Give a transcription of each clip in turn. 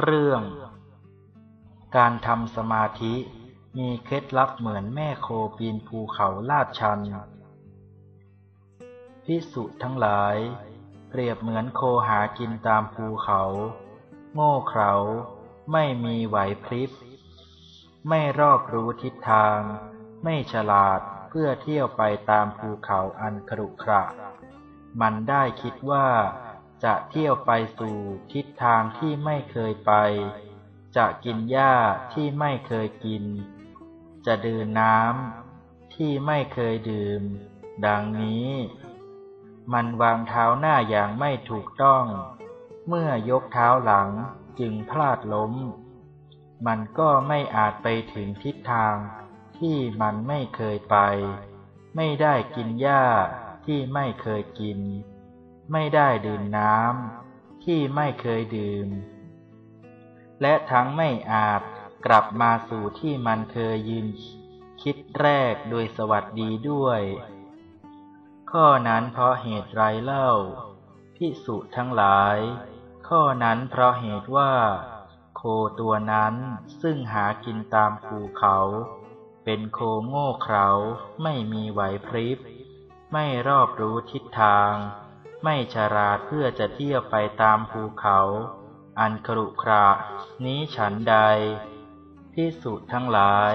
เรื่อง การทำสมาธิมีเคล็ดลับเหมือนแม่โคปีนภูเขาลาดชันพิสุทั้งหลาย เปรียบเหมือนโคหากินตามภูเขา โง่เขลาไม่มีไหวพริบ ไม่รอบรู้ทิศทาง ไม่ฉลาดเพื่อเที่ยวไปตามภูเขาอันครุขระ มันได้คิดว่า จะเที่ยวไปสู่ทิศทางที่ไม่เคยไป จะกินหญ้าที่ไม่เคยกิน จะดื่มน้ำที่ไม่เคยดื่ม ดังนี้ มันวางเท้าหน้าอย่างไม่ถูกต้อง เมื่อยกเท้าหลังจึงพลาดล้ม มันก็ไม่อาจไปถึงทิศทางที่มันไม่เคยไป ไม่ได้กินหญ้าที่ไม่เคยกิน ไม่ได้ดื่มน้ำที่ไม่เคยดื่ม และทั้งไม่อาจกลับมาสู่ที่มันเคยยืนคิดแรกโดยสวัสดีด้วย ข้อนั้นเพราะเหตุไรเล่าพิสุทั้งหลาย ข้อนั้นเพราะเหตุว่า โคตัวนั้นซึ่งหากินตามภูเขา เป็นโคโง่เขลาไม่มีไหวพริบ ไม่รอบรู้ทิศทาง ไม่ฉลาเพื่อจะเที่ยวไปตามภูเขา อันครุขระนี้ฉันใดพิสุทั้งหลาย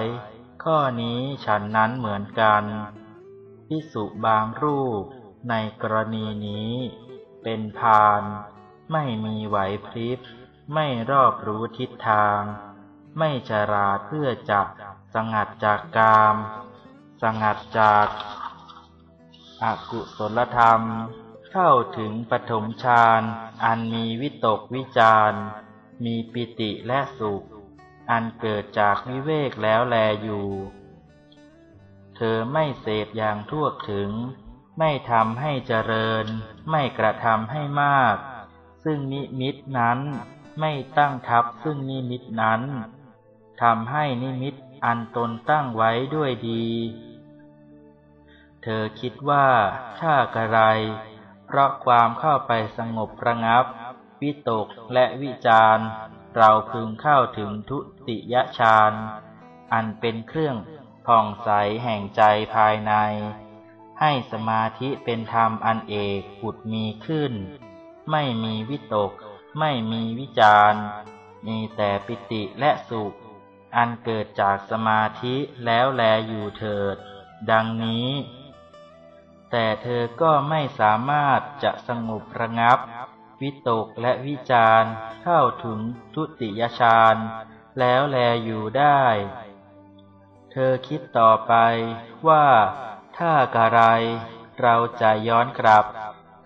ข้อนี้ฉันนั้นเหมือนกันพิสุบางรูปในกรณีนี้ เป็นพาน ไม่มีไหวพริบ ไม่รอบรู้ทิศทาง ไม่ฉลาเพื่อจะสงัดจากกาม สงัดจากอากุศลธรรม เข้าถึงปฐมฌานอันมีวิตกวิจารมีปิติและสุข อันเกิดจากวิเวกแล้วแลอยู่ เธอไม่เสพอย่างทั่วถึง ไม่ทำให้เจริญ ไม่กระทำให้มาก ซึ่งนิมิตนั้นไม่ตั้งทับซึ่งนิมิตนั้นทำให้นิมิตอันตนตั้งไว้ด้วยดี เธอคิดว่าถ้ากระไร เพราะความเข้าไปสงบระงับ วิตกและวิจารเราพึงเข้าถึงทุติยฌานอันเป็นเครื่องผ่องใสแห่งใจภายใน ให้สมาธิเป็นธรรมอันเอกปุดมีขึ้น ไม่มีวิตก ไม่มีวิจารมีแต่ปิติและสุข อันเกิดจากสมาธิแล้วแลอยู่เถิด ดังนี้ แต่เธอก็ไม่สามารถจะสงบระงับ วิตกและวิจารเข้าถึงทุติยฌานแล้วแลอยู่ได้ เธอคิดต่อไปว่าถ้ากะไรเราจะย้อนกลับ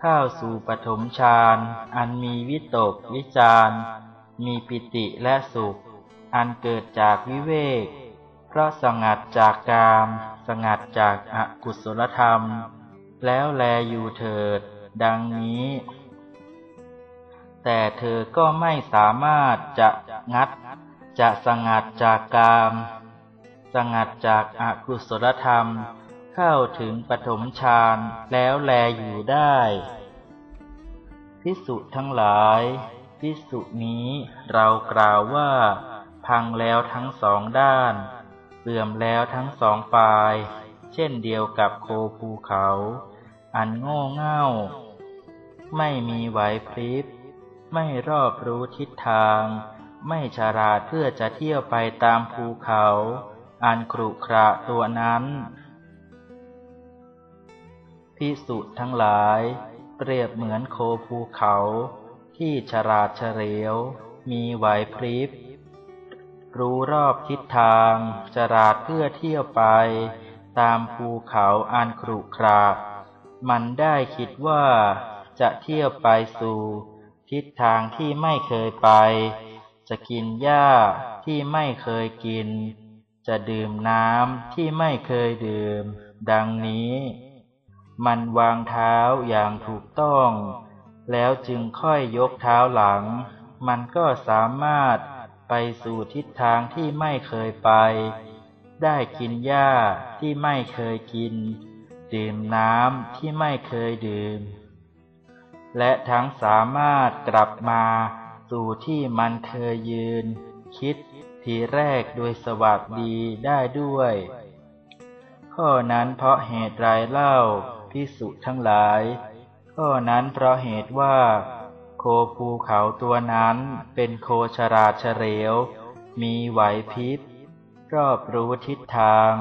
เข้าสู่ปฐมฌานอันมีวิตกวิจารมีปิติและสุข อันเกิดจากวิเวก เพราะสงัดจากกาม สงัดจากอกุศลธรรม แล้วแลอยู่เถิด ดังนี้ แต่เธอก็ไม่สามารถจะงัด จะสงัดจากกาม สงัดจากอากุศลธรรม เข้าถึงปฐมฌานแล้วแลอยู่ได้พิสุทั้งหลายพิสุนี้เรากล่าวว่า พังแล้วทั้งสองด้านเลื่อมแล้วทั้งสองฝ่าย เช่นเดียวกับโคภูเขา อันโง่เง่า ไม่มีไหวพริบ ไม่รอบรู้ทิศทาง ไม่ฉลาดเพื่อจะเที่ยวไปตามภูเขา อันครุขระตัวนั้นพิสุทั้งหลาย เปรียบเหมือนโคภูเขา ที่ฉลาดเฉลียว มีไหวพริบ รู้รอบทิศทางฉลาดเพื่อเที่ยวไป ตามภูเขาอันครุขระ มันได้คิดว่าจะเที่ยวไปสู่ ทิศทางที่ไม่เคยไป จะกินหญ้าที่ไม่เคยกิน จะดื่มน้ำที่ไม่เคยดื่ม ดังนี้ มันวางเท้าอย่างถูกต้อง แล้วจึงค่อยยกเท้าหลัง มันก็สามารถไปสู่ทิศทางที่ไม่เคยไป ได้กินหญ้าที่ไม่เคยกิน ดื่มน้ำที่ไม่เคยดื่ม และทั้งสามารถกลับมาสู่ที่มันเคยยืน คิดทีแรกโดยสวัสดีได้ด้วย ข้อนั้นเพราะเหตุไรเล่าพิสุทั้งหลาย ข้อนั้นเพราะเหตุว่า โคภูเขาตัวนั้นเป็นโคชราเฉลียว มีไหวพริบรอบรู้ทิศทาง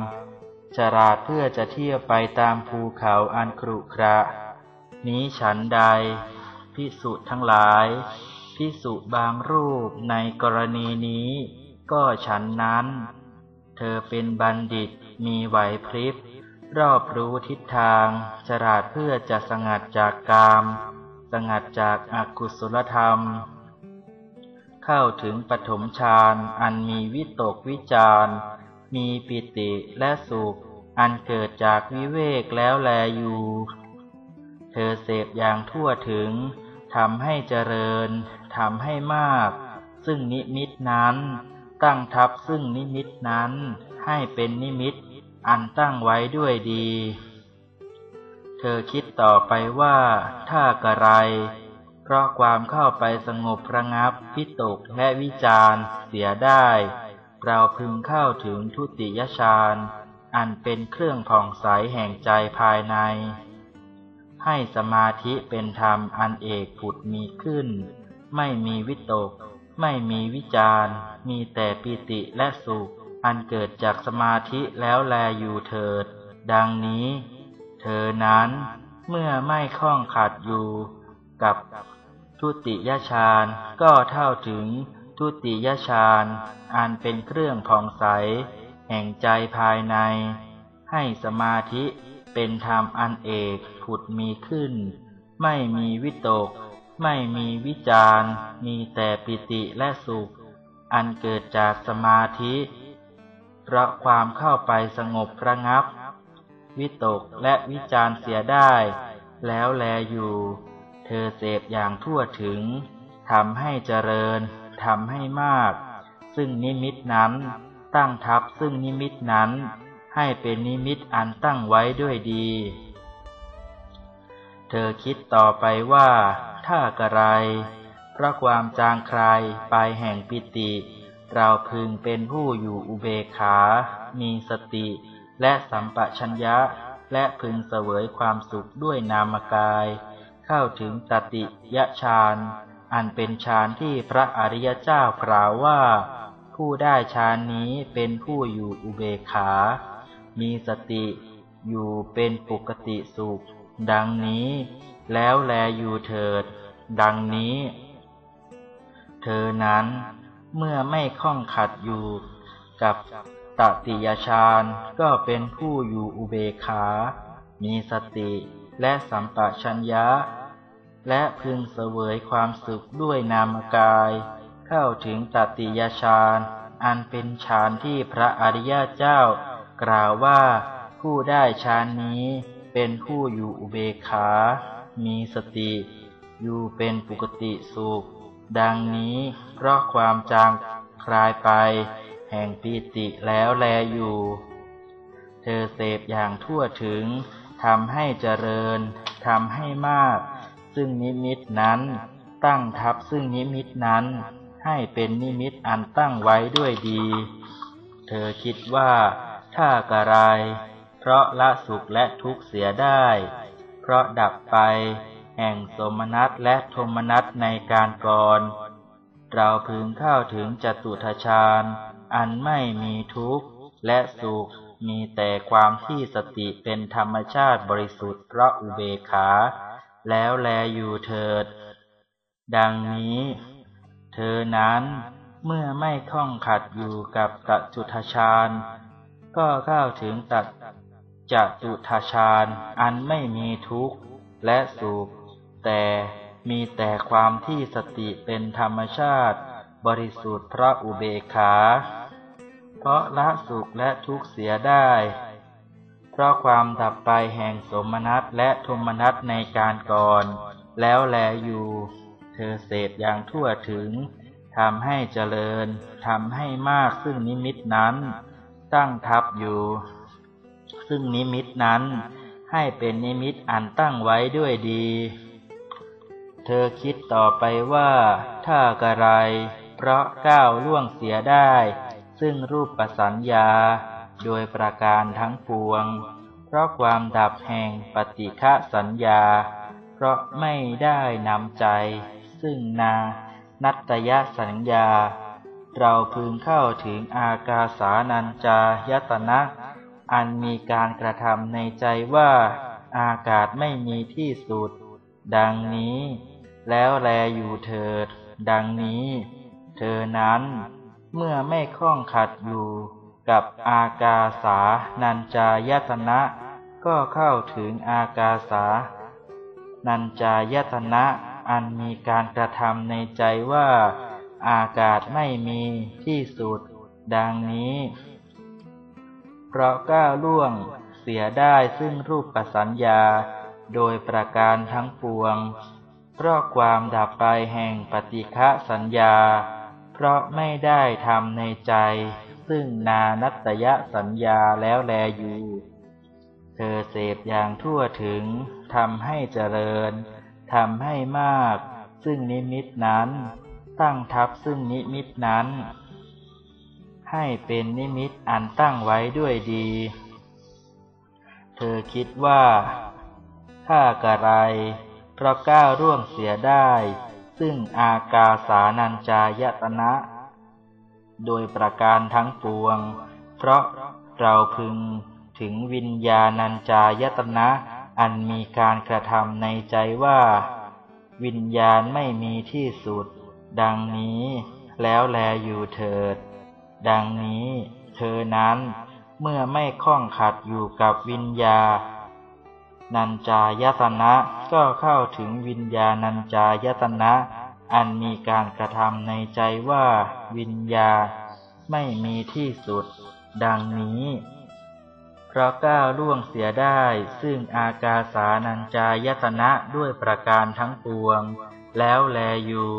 ฉลาดเพื่อจะเที่ยวไปตามภูเขาอันครุขระ นี้ฉันใดพิสุทั้งหลายพิสุบางรูปในกรณีนี้ ก็ฉันนั้น เธอเป็นบัณฑิตมีไหวพริบ รอบรู้ทิศทางฉลาดเพื่อจะสงัดจากกามสงัดจากอากุศลธรรม เข้าถึงปฐมฌานอันมีวิตกวิจาร มีปิติและสุข อันเกิดจากวิเวกแล้วแลอยู่ เธอเสพอย่างทั่วถึงทำให้เจริญทำให้มาก ซึ่งนิมิตนั้น ตั้งทับซึ่งนิมิตนั้น ให้เป็นนิมิต อันตั้งไว้ด้วยดี เธอคิดต่อไปว่า ถ้ากระไร เพราะความเข้าไปสงบระงับพิตกและวิจารเสียได้ เราพึงเข้าถึงทุติยฌานอันเป็นเครื่องผ่องใสแห่งใจภายใน ให้สมาธิเป็นธรรมอันเอกผุดมีขึ้น ไม่มีวิตก ไม่มีวิจารมีแต่ปิติและสุข อันเกิดจากสมาธิแล้วแลอยู่เถิด ดังนี้ เธอนั้นเมื่อไม่คล้องขัดอยู่กับทุติยฌานก็เท่าถึง ทุติยฌานอันเป็นเครื่องผ่องใส แห่งใจภายใน ให้สมาธิเป็นธรรมอันเอกผุดมีขึ้น ไม่มีวิตก ไม่มีวิจารมีแต่ปิติและสุข อันเกิดจากสมาธิเพราะความเข้าไปสงบระงับ วิตกและวิจารเสียได้ แล้วแลอยู่ เธอเสพอย่างทั่วถึงทำให้เจริญ ทำให้มาก ซึ่งนิมิตนั้น ตั้งทับซึ่งนิมิตนั้น ให้เป็นนิมิตอันตั้งไว้ด้วยดี เธอคิดต่อไปว่า ถ้ากระไร เพราะความจางคลายไปแห่งปิติ เราพึงเป็นผู้อยู่อุเบกขา มีสติ และสัมปชัญญะ และพึงเสวยความสุขด้วยนามกาย เข้าถึงตติยฌาน อันเป็นฌานที่พระอริยเจ้ากล่าวว่า ผู้ได้ฌานนี้เป็นผู้อยู่อุเบกขา มีสติอยู่เป็นปกติสุข ดังนี้ แล้วแลอยู่เถิด ดังนี้ เธอนั้นเมื่อไม่ข้องขัดอยู่กับตติยฌานก็เป็นผู้อยู่อุเบกขา มีสติและสัมปชัญญะ และพึงเสวยความสุขด้วยนามกาย เข้าถึงตติยฌานอันเป็นฌานที่พระอริยเจ้า กล่าวว่าผู้ได้ฌานนี้เป็นผู้อยู่อุเบกขา มีสติ อยู่เป็นปกติสุข ดังนี้เพราะความจางคลายไป แห่งปีติแล้วแลอยู่ เธอเสพอย่างทั่วถึงทำให้เจริญทำให้มาก ซึ่งนิมิตนั้น ตั้งทับซึ่งนิมิตนั้น ให้เป็นนิมิตอันตั้งไว้ด้วยดี เธอคิดว่าถ้ากระไร เพราะละสุขและทุกข์เสียได้ เพราะดับไป แห่งสมนัตและโทมนัตในการก่อนเราพึงเข้าถึงจตุทชาญอันไม่มีทุกข์และสุขมีแต่ความที่สติเป็นธรรมชาติบริสุทธิ์เพราะอุเบกขา แล้วแลอยู่เถิด ดังนี้ เธอนั้นเมื่อไม่คล้องขัดอยู่กับตัจุทชาญ ก็เข้าถึงตัดจตุทชาญอันไม่มีทุกข์และสุขแต่มีแต่ความที่สติเป็นธรรมชาติ บริสุทธิ์พระอุเบกขา เพราะละสุขและทุกข์เสียได้ เพราะความดับไปแห่งสมนัตและทมนัตในการก่อน แล้วแลอยู่ เธอเสพอย่างทั่วถึงทำให้เจริญทำให้มากซึ่งนิมิตนั้น ตั้งทับอยู่ ซึ่งนิมิตนั้น ให้เป็นนิมิตอันตั้งไว้ด้วยดีเเธอคิดต่อไปว่า ถ้ากระไร เพราะก้าวล่วงเสียได้ ซึ่งรูปประสัญญา โดยประการทั้งปวง เพราะความดับแห่งปฏิฆะสัญญา เพราะไม่ได้นำใจ ซึ่งนานัตยสัญญา เราพึงเข้าถึงอากาสานัญจายตนะ อันมีการกระทำในใจว่าอากาศไม่มีที่สุด ดังนี้ แล้วแลอยู่เถิด ดังนี้ เธอนั้นเมื่อไม่คล้องขัดอยู่ กับอากาสานัญจายตนะ ก็เข้าถึงอากาสา นัญจายตนะอันมีการกระทำในใจว่า อากาศไม่มีที่สุด ดังนี้ เพราะก้าวล่วงเสียได้ซึ่งรูปปัสัญญา โดยประการทั้งปวง เพราะความดับไปแห่งปฏิฆะสัญญา เพราะไม่ได้ทำในใจ ซึ่งนานัตยสัญญาแล้วแลอยู่ เธอเสพอย่างทั่วถึงทำให้เจริญทำให้มาก ซึ่งนิมิตนั้น ตั้งทับซึ่งนิมิตนั้น ให้เป็นนิมิตอันตั้งไว้ด้วยดี เธอคิดว่าถ้ากระไรเพราะก้าวร่วงเสียได้ ซึ่งอากาสานัญจายตนะ โดยประการทั้งปวง เพราะเราพึงถึงวิญญาณัญจายตนะ อันมีการกระทำในใจว่า วิญญาณไม่มีที่สุด ดังนี้แล้วแลอยู่เถิด ดังนี้เธอนั้นเมื่อไม่คล้องขัดอยู่กับวิญญา นัญจายตนะก็เข้าถึงวิญญาณัญจายตนะ อันมีการกระทำในใจว่าวิญญาไม่มีที่สุด ดังนี้ เพราะก้าวล่วงเสียได้ซึ่งอากาสานัญจายตนะด้วยประการทั้งปวง แล้วแลอยู่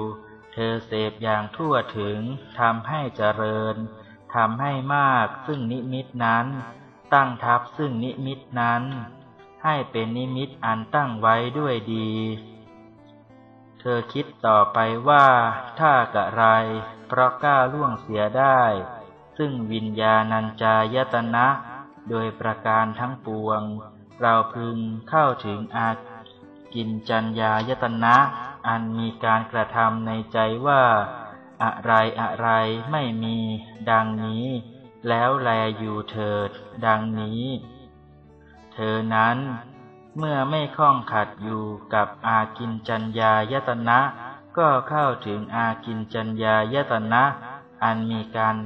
เธอเสพอย่างทั่วถึงทำให้เจริญทำให้มากซึ่งนิมิตนั้น ตั้งทับซึ่งนิมิตนั้น ให้เป็นนิมิตอันตั้งไว้ด้วยดี เธอคิดต่อไปว่าถ้ากะไร เพราะกล้าล่วงเสียได้ ซึ่งวิญญาณัญจายตนะ โดยประการทั้งปวง เราพึงเข้าถึงอากินจัญญายตนะ อันมีการกระทำในใจว่า อะไรอะไรไม่มีดังนี้ แล้วแลอยู่เถิด ดังนี้ เธอนั้น เมื่อไม่คล้องขัดอยู่กับอากินจัญญายตนะ ก็เข้าถึงอากินจัญญายตนะ อันมีการ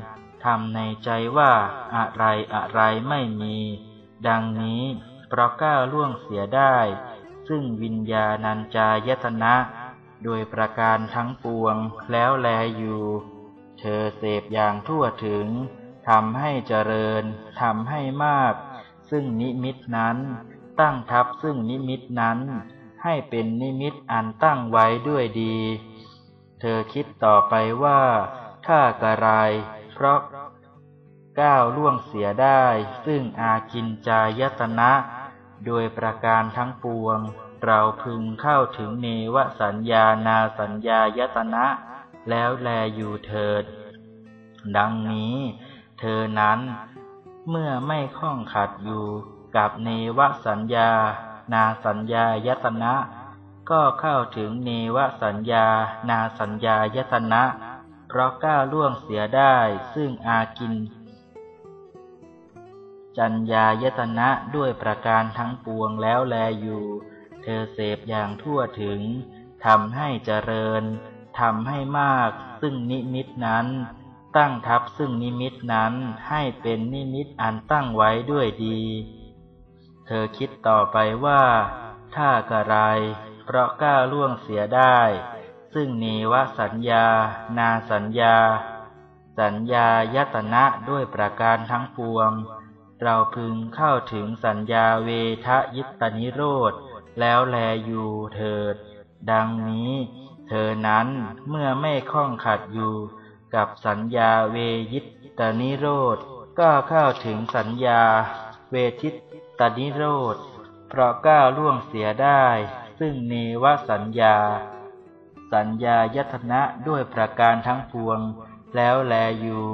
ทำในใจว่าอะไรอะไรไม่มี ดังนี้เพราะก้าวล่วงเสียได้ ซึ่งวิญญาณัญจายตนะ โดยประการทั้งปวงแล้วแลอยู่ เธอเสพอย่างทั่วถึงทำให้เจริญทำให้มาก ซึ่งนิมิตนั้น ตั้งทับซึ่งนิมิตนั้น ให้เป็นนิมิตอันตั้งไว้ด้วยดี เธอคิดต่อไปว่าถ้ากระไรเพราะก้าวล่วงเสียได้ ซึ่งอากินจายตนะ โดยประการทั้งปวง เราพึงเข้าถึงเนวสัญญานาสัญญายตนะ แล้วแลอยู่เถิด ดังนี้ เธอนั้นเมื่อไม่คล้องขัดอยู่ กับเนวสัญญา นาสัญญายตนะ ก็เข้าถึงเนวสัญญา นาสัญญายตนะ เพราะก้าวล่วงเสียได้ซึ่งอากิน จัญญายตนะด้วยประการทั้งปวงแล้วแลอยู่ เธอเสพอย่างทั่วถึงทำให้เจริญทำให้มากซึ่งนิมิตนั้น ตั้งทับซึ่งนิมิตนั้นให้เป็นนิมิตอันตั้งไว้ด้วยดี เธอคิดต่อไปว่า ถ้ากระไร เพราะก้าล่วงเสียได้ ซึ่งเนวสัญญา นาสัญญา สัญญายตนะด้วยประการทั้งปวง เราพึงเข้าถึงสัญญาเวทยิตานิโรธ แล้วแลอยู่เถิด ดังนี้ เธอนั้นเมื่อไม่คล้องขัดอยู่ กับสัญญาเวยิตานิโรธก็เข้าถึงสัญญาเวทิต ตนิโรธ เพราะก้าวล่วงเสียได้ ซึ่งเนวสัญญา สัญญายตนะด้วยประการทั้งปวง แล้วแลอยู่